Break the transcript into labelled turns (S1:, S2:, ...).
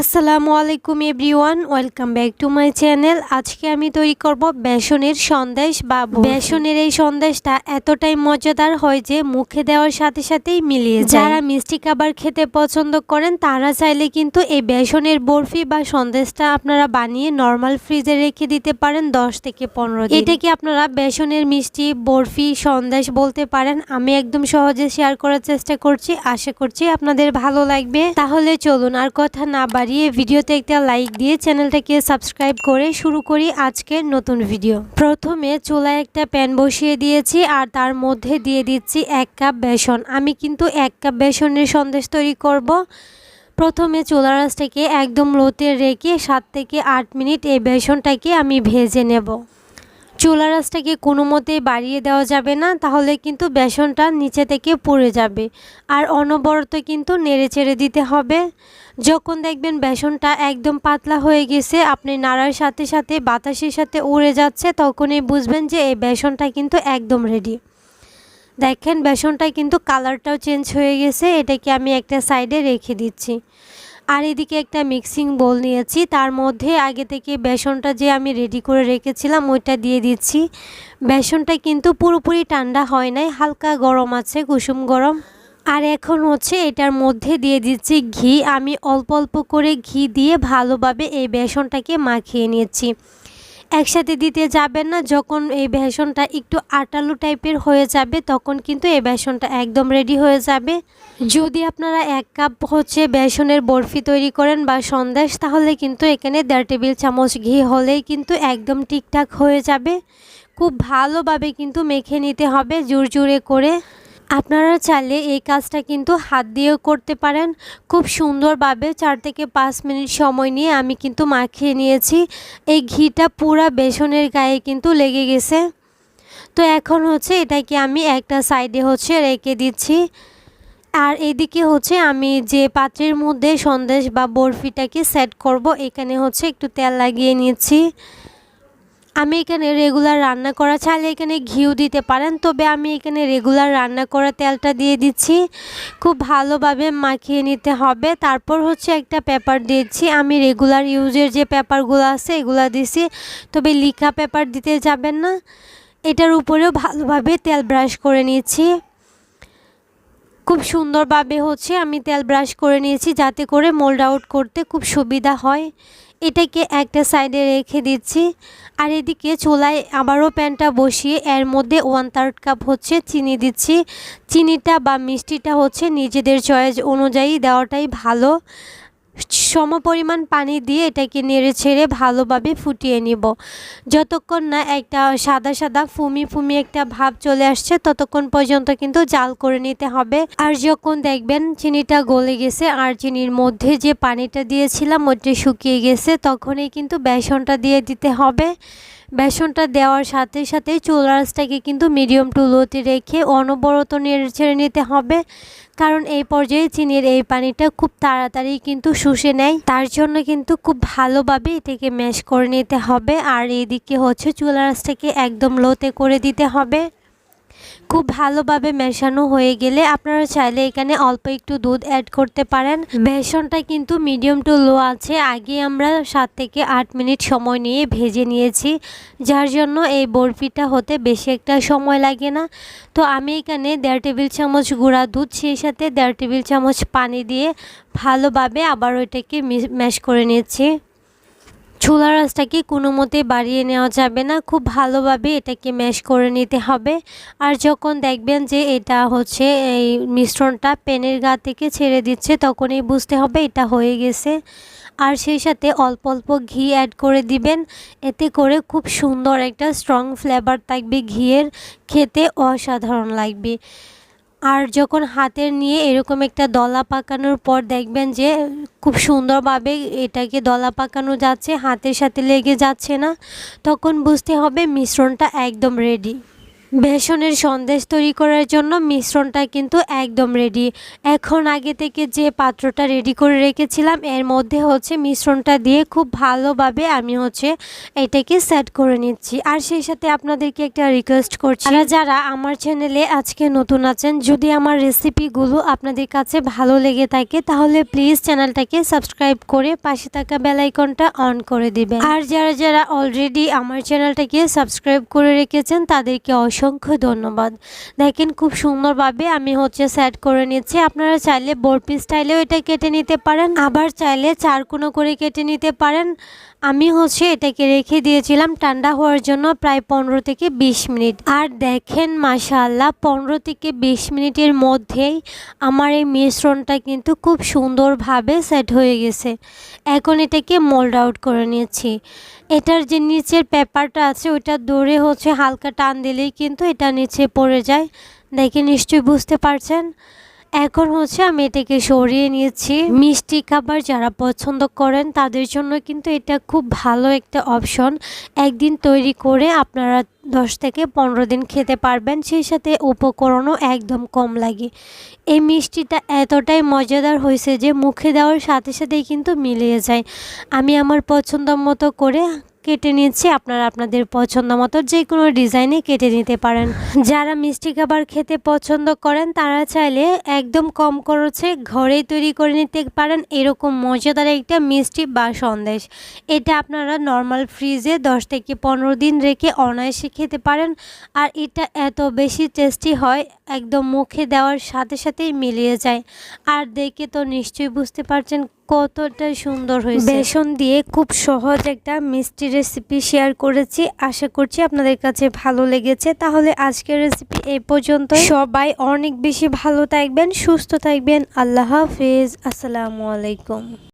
S1: আসসালামু আলাইকুম everyone, welcome back to my channel. আজকে আমি তৈরি করব বেসনের সন্দেশ বা বেসনের এই সন্দেশটা এতটাই মজাদার হয় যে মুখে দেওয়ার সাথে সাথেই মিলিয়ে যারা মিষ্টি খাবার খেতে পছন্দ করেন, তারা চাইলে কিন্তু এই বেসনের বরফি বা সন্দেশটা আপনারা বানিয়ে নর্মাল ফ্রিজে রেখে দিতে পারেন দশ থেকে পনেরো এটাকে আপনারা বেসনের মিষ্টি, বরফি, সন্দেশ বলতে পারেন। আমি একদম সহজে শেয়ার করার চেষ্টা করছি। আশা করছি আপনাদের ভালো লাগবে। তাহলে চলুন আর কথা না বাড়িয়ে ভিডিওতে একটা লাইক দিয়ে চ্যানেলটাকে সাবস্ক্রাইব করে শুরু করি আজকের নতুন ভিডিও প্রথমে চুলায় একটা প্যান বসিয়ে দিয়েছি আর তার মধ্যে দিয়ে দিচ্ছি এক কাপ বেসন। আমি কিন্তু এক কাপ বেসনের সন্দেশ তৈরি করব। প্রথমে চুলা রাসটাকে একদম লোতে রেখে সাত থেকে আট মিনিট এই বেসনটাকে আমি ভেজে নেব। চুলা রাসটাকে কোনো মতেই বাড়িয়ে দেওয়া যাবে না, তাহলে কিন্তু বেসনটা নিচে থেকে পুড়ে যাবে। আর অনবরত কিন্তু নেড়ে চেড়ে দিতে হবে। যখন দেখবেন বেসনটা একদম পাতলা হয়ে গেছে, আপনি নাড়ার সাথে সাথে বাতাসের সাথে উড়ে যাচ্ছে, তখনই বুঝবেন যে এই বেসনটা কিন্তু একদম রেডি দেখেন, বেসনটা কিন্তু কালারটাও চেঞ্জ হয়ে গেছে, এটাকে আমি একটা সাইডে রেখে দিচ্ছি। আর এদিকে একটা মিক্সিং বোল নিয়েছি। তার মধ্যে আগে থেকে বেসনটা যে আমি রেডি করে রেখেছিলাম, ওইটা দিয়ে দিচ্ছি। বেসনটা কিন্তু পুরোপুরি ঠান্ডা হয় নাই, হালকা গরম আছে, কুসুম গরম। আর এখন হচ্ছে এটার মধ্যে দিয়ে দিচ্ছি ঘি। আমি অল্প অল্প করে ঘি দিয়ে ভালোভাবে এই বেসনটাকে মাখিয়ে নিয়েছি। একসাথে দিতে যাবেন না। যখন এই বেসনটা একটু আটালু টাইপের হয়ে যাবে, তখন কিন্তু এই বেসনটা একদম রেডি হয়ে যাবে। যদি আপনারা এক কাপ হচ্ছে বেসনের বরফি তৈরি করেন বা সন্দেশ, তাহলে কিন্তু এখানে দেড় টেবিল চামচ ঘি হলেই কিন্তু একদম ঠিকঠাক হয়ে যাবে। খুব ভালোভাবে কিন্তু মেখে নিতে হবে জোর জোরে করে। আপনারা চাইলে এই কাজটা কিন্তু হাত দিয়েও করতে পারেন। খুব সুন্দরভাবে চার থেকে পাঁচ মিনিট সময় নিয়ে আমি কিন্তু মাখিয়ে নিয়েছি। এই ঘিটা পুরা বেসনের গায়ে কিন্তু লেগে গেছে। তো এখন হচ্ছে এটাকে আমি একটা সাইডে হচ্ছে রেখে দিচ্ছি। আর এদিকে হচ্ছে আমি যে পাত্রের মধ্যে সন্দেশ বা বরফিটাকে সেট করব, এখানে হচ্ছে একটু তেল লাগিয়ে নিয়েছি আমি এখানে রেগুলার রান্না করা চাইলে এখানে ঘিউ দিতে পারেন, তবে আমি এখানে রেগুলার রান্না করা তেলটা দিয়ে দিচ্ছি। খুব ভালোভাবে মাখিয়ে নিতে হবে। তারপর হচ্ছে একটা পেপার দিয়েছি আমি রেগুলার ইউজের যে পেপারগুলো আছে, এগুলো দিছি। তবে লিখা পেপার দিতে যাবেন না। এটার উপরেও ভালোভাবে তেল ব্রাশ করে নিয়েছি খুব সুন্দরভাবে হচ্ছে আমি তেল ব্রাশ করে নিয়েছি, যাতে করে মোল্ড আউট করতে খুব সুবিধা হয়। এটাকে একটা সাইডে রেখে দিচ্ছি। আর এদিকে চুলায় আবারও প্যানটা বসিয়ে এর মধ্যে ওয়ান থার্ড কাপ হচ্ছে চিনি দিচ্ছি। চিনিটা বা মিষ্টিটা হচ্ছে নিজেদের চয়েস অনুযায়ী দেওয়াটাই ভালো। সম পরিমাণ পানি দিয়ে এটাকে নেড়ে ছেড়ে ভালোভাবে ফুটিয়ে নিব। যতক্ষণ না একটা সাদা সাদা ফুমি ফুমি একটা ভাব চলে আসছে, ততক্ষণ পর্যন্ত কিন্তু জাল করে নিতে হবে। আর যখন দেখবেন চিনিটা গলে গেছে আর চিনির মধ্যে যে পানিটা দিয়েছিলাম ওটি শুকিয়ে গেছে, তখনই কিন্তু বেসনটা দিয়ে দিতে হবে। বেসনটা দেওয়ার সাথে সাথে চুল রাসটাকে কিন্তু মিডিয়াম টু লোতে রেখে অনবরত নেড়ে ছেড়ে নিতে হবে। কারণ এই পর্যায়ে চিনির এই পানিটা খুব তাড়াতাড়ি কিন্তু শুষে নেয়। তার জন্য কিন্তু খুব ভালোভাবে এটাকে ম্যাশ করে নিতে হবে। আর এদিকে হচ্ছে চুলা রাসটাকে একদম লোতে করে দিতে হবে। খুব ভালোভাবে মেশানো হয়ে গেলে আপনারা চাইলে এখানে অল্প একটু দুধ অ্যাড করতে পারেন। বেসনটা কিন্তু মিডিয়াম টু লো আছে। আগে আমরা সাত থেকে আট মিনিট সময় নিয়ে ভেজে নিয়েছি। যার জন্য এই বরফিটা হতে বেশি একটা সময় লাগে না। তো আমি এখানে দেড় টেবিল চামচ গুঁড়া দুধ, সেই সাথে দেড় টেবিল চামচ পানি দিয়ে ভালোভাবে আবার ওইটাকে ম্যাশ করে নিয়েছি চুলা রাসটাকে কোনো মতে বাড়িয়ে নেওয়া যাবে না। খুব ভালোভাবে এটাকে ম্যাশ করে নিতে হবে। আর যখন দেখবেন যে এটা হচ্ছে এই মিশ্রণটা পেনের গা থেকে ছেড়ে দিচ্ছে, তখনই বুঝতে হবে এটা হয়ে গেছে। আর সেই সাথে অল্প অল্প ঘি অ্যাড করে দিবেন। এতে করে খুব সুন্দর একটা স্ট্রং ফ্লেভার থাকবে ঘিয়ের। খেতে অসাধারণ লাগবে। আর যখন হাতের নিয়ে এরকম একটা দলা পাকানোর পর দেখবেন যে খুব সুন্দরভাবে এটাকে দলা পাকানো যাচ্ছে, হাতের সাথে লেগে যাচ্ছে না, তখন বুঝতে হবে মিশ্রণটা একদম রেডি বেসনের সন্দেশ তৈরি করার জন্য মিশ্রণটা কিন্তু একদম রেডি এখন আগে থেকে যে পাত্রটা রেডি করে রেখেছিলাম, এর মধ্যে হচ্ছে মিশ্রণটা দিয়ে খুব ভালোভাবে আমি হচ্ছে এটাকে সেট করে নিচ্ছি। আর সেই সাথে আপনাদেরকে একটা রিকোয়েস্ট করছি। যারা যারা আমার চ্যানেলে আজকে নতুন আছেন, যদি আমার রেসিপিগুলো আপনাদের কাছে ভালো লেগে থাকে, তাহলে প্লিজ চ্যানেলটাকে সাবস্ক্রাইব করে পাশে থাকা বেলাইকনটা অন করে দিবেন। আর যারা যারা অলরেডি আমার চ্যানেলটাকে সাবস্ক্রাইব করে রেখেছেন, তাদেরকে অসংখ্য ধন্যবাদ। দেখেন খুব সুন্দরভাবে আমি হচ্ছে সেট করে নিচ্ছি। আপনারা চাইলে বরপি স্টাইলেও এটা কেটে নিতে পারেন। আবার চাইলে চারকোনো করে কেটে নিতে পারেন। আমি হচ্ছে এটাকে রেখে দিয়েছিলাম ঠান্ডা হওয়ার জন্য প্রায় পনেরো থেকে বিশ মিনিট। আর দেখেন মাশাআল্লাহ, পনেরো থেকে বিশ মিনিটের মধ্যেই আমার এই মিশ্রণটা কিন্তু খুব সুন্দরভাবে সেট হয়ে গেছে। এখন এটাকে মোল্ড আউট করে নিয়েছি এটার যে নিচের পেপারটা আছে, ওইটা দৌড়ে হচ্ছে হালকা টান দিলেই কিন্তু এটা নিচে পড়ে যায়। দেখে নিশ্চয়ই বুঝতে পারছেন। এখন হচ্ছে আমি এটাকে সরিয়ে নিয়েছি। মিষ্টি খাবার যারা পছন্দ করেন, তাদের জন্য কিন্তু এটা খুব ভালো একটা অপশন। একদিন তৈরি করে আপনারা দশ থেকে পনেরো দিন খেতে পারবেন, সেই সাথে উপকরণও একদম কম লাগে। এই মিষ্টিটা এতটাই মজাদার হয়েছে যে মুখে দেওয়ার সাথে সাথেই কিন্তু মিলিয়ে যায়। আমি আমার পছন্দ মতো করে কেটে নিচ্ছি, আপনারা আপনাদের পছন্দ মতো যে কোনো ডিজাইনে কেটে নিতে পারেন। যারা মিষ্টি খাবার খেতে পছন্দ করেন, তারা চাইলে একদম কম খরচে ঘরেই তৈরি করে নিতে পারেন এরকম মজাদার একটা মিষ্টি বা সন্দেশ। এটা আপনারা নর্মাল ফ্রিজে দশ থেকে পনেরো দিন রেখে অনায়াসে খেতে পারেন আর এটা এত বেশি টেস্টি হয়, একদম মুখে দেওয়ার সাথে সাথেই মিলিয়ে যায়। আর দেখে তো নিশ্চয়ই বুঝতে পারছেন কতটা সুন্দর হয়েছে। বেসন দিয়ে খুব সহজ একটা মিষ্টি রেসিপি শেয়ার করেছি। আশা করছি আপনাদের কাছে ভালো লেগেছে। তাহলে আজকের রেসিপি এ পর্যন্ত সবাই অনেক বেশি ভালো থাকবেন, সুস্থ থাকবেন। আল্লাহ হাফিজ। আসসালামু আলাইকুম।